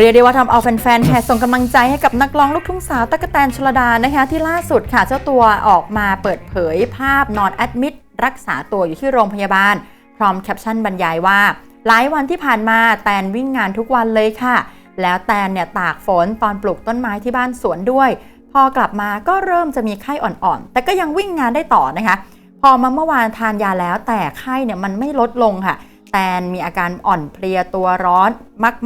เรียกได้ว่าทำเอาแฟนๆแห่ส่งกำลังใจให้กับนักร้องลูกทุ่งสาวตั๊กแตนชลดานะคะ ที่ล่าสุดค่ะเจ้าตัวออกมาเปิดเผยภาพนอนแอดมิดรักษาตัวอยู่ที่โรงพยาบาล พร้อมแคปชั่นบรรยายว่า หลายวันที่ผ่านมาแตนวิ่งงานทุกวันเลยค่ะ แล้วแตนเนี่ยตากฝนตอนปลูกต้นไม้ที่บ้านสวนด้วย พอกลับมาก็เริ่มจะมีไข้อ่อนๆ แต่ก็ยังวิ่งงานได้ต่อนะคะ พอมาเมื่อวานทานยาแล้วแต่ไข้เนี่ยมันไม่ลดลงค่ะ แตนมีอาการอ่อนเพลียตัวร้อน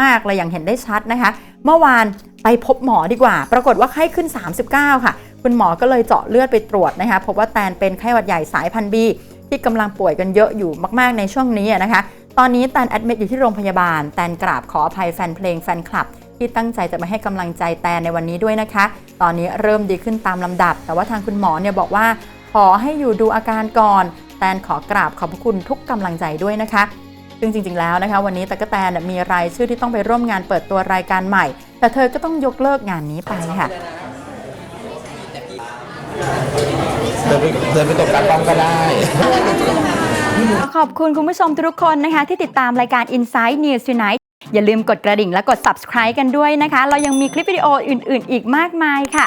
มากๆเลยอย่างเห็นได้ชัดนะคะ เมื่อวานไปพบหมอดีกว่า ปรากฏว่าไข้ขึ้น 39 ค่ะ คุณหมอก็เลยเจาะเลือดไปตรวจนะคะพบว่าแตนเป็นไข้หวัดใหญ่สายพันธุ์บีที่กำลังป่วยกันเยอะอยู่มาก ๆ ในช่วงนี้นะคะ ตอนนี้แตนแอดมิดอยู่ที่โรงพยาบาล แตนกราบขออภัยแฟนเพลงแฟนคลับ ที่ตั้งใจจะมาให้กำลังใจแตนในวันนี้ด้วยนะคะ ตอนนี้เริ่มดีขึ้นตามลำดับ แต่ว่าทางคุณหมอเนี่ยบอกว่า ขอให้อยู่ดูอาการก่อน แตนขอกราบขอบพระคุณทุกกำลังใจด้วยนะคะ ซึ่งจริง ๆ แล้วนะคะ วันนี้ตะกกะแตนมีรายชื่อที่ต้องไปร่วมงานเปิดตัวรายการใหม่ แต่เธอก็ต้องยกเลิกงานนี้ไปค่ะเดินไปเดินไปตบการป้องก็ได้ ขอบคุณคุณผู้ชมทุกคนนะคะ ที่ติดตามรายการ Inside News Tonight อย่าลืมกดกระดิ่งและกด subscribe กันด้วยนะคะ เรายังมีคลิปวิดีโออื่น ๆ อีกมากมายค่ะ